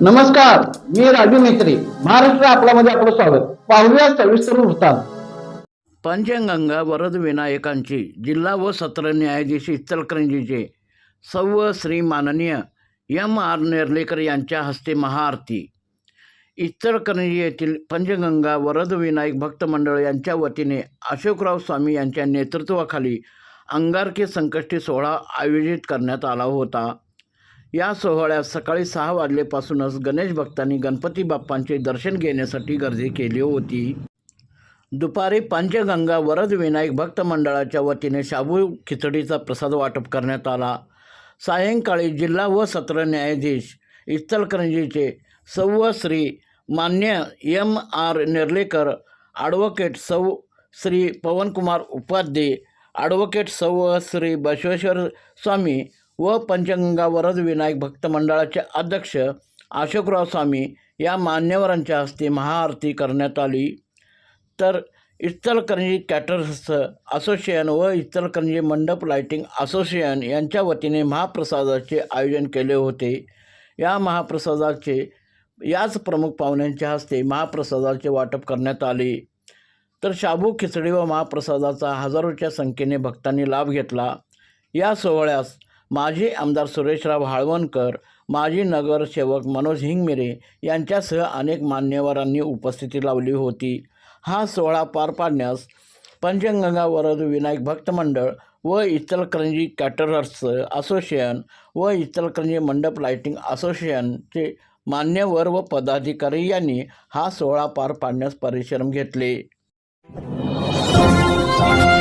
नमस्कार मी राजू मेत्री महाराष्ट्र आपल्यामध्ये आपलं स्वागत. पाहूया सविस्तर वृत्तांत. पंचगंगा वरद विनायकांची जिल्हा व सत्र न्यायाधीश इचलकरंजीचे सव. श्री. माननीय एम. आर. नेर्लेकर यांच्या हस्ते महाआरती. इचलकरंजी येथील पंचगंगा वरद विनायक भक्त मंडळ यांच्या वतीने अशोकराव स्वामी यांच्या नेतृत्वाखाली अंगारकी संकष्टी सोहळा आयोजित करण्यात आला होता. या सोहळ्यात सकाळी सहा वाजल्यापासूनच गणेश भक्तांनी गणपती बाप्पांचे दर्शन घेण्यासाठी गर्दी केली होती. दुपारी पंचगंगा वरद विनायक भक्त मंडळाच्या वतीने शाबू खिचडीचा प्रसाद वाटप करण्यात आला. सायंकाळी जिल्हा व सत्र न्यायाधीश इचलकरंजीचे सव्व श्री मान्य एम आर नेर्लेकर ॲडव्होकेट सौ श्री पवनकुमार उपाध्ये ॲडव्होकेट सौ श्री बसवेश्वर स्वामी व पंचगंगावरज विनायक भक्त मंडळाचे अध्यक्ष अशोकराव स्वामी या मान्यवरांच्या हस्ते महाआरती करण्यात आली. तर इचलकरंजी कॅटर्स असोसिएशन व इचलकरंजी मंडप लाइटिंग असोसिएशन यांच्या वतीने महाप्रसादाचे आयोजन केले होते. या महाप्रसादाचे याच प्रमुख पाहुण्यांच्या हस्ते महाप्रसादाचे वाटप करण्यात आले. तर शाबू खिचडी व महाप्रसादाचा हजारोच्या संख्येने भक्तांनी लाभ घेतला. या सोहळ्यास माजी आमदार सुरेशराव हाळवणकर माजी नगरसेवक मनोज हिंगमिरे यांच्यासह अनेक मान्यवरांनी उपस्थिती लावली होती. हा सोहळा पार पाडण्यास पंचगंगा वरद विनायक भक्त मंडळ व इचलकरंजी कॅटरर्स असोसिएशन व इचलकरंजी मंडप लायटिंग असोसिएशनचे मान्यवर व पदाधिकारी यांनी हा सोहळा पार पाडण्यास परिश्रम घेतले. Thank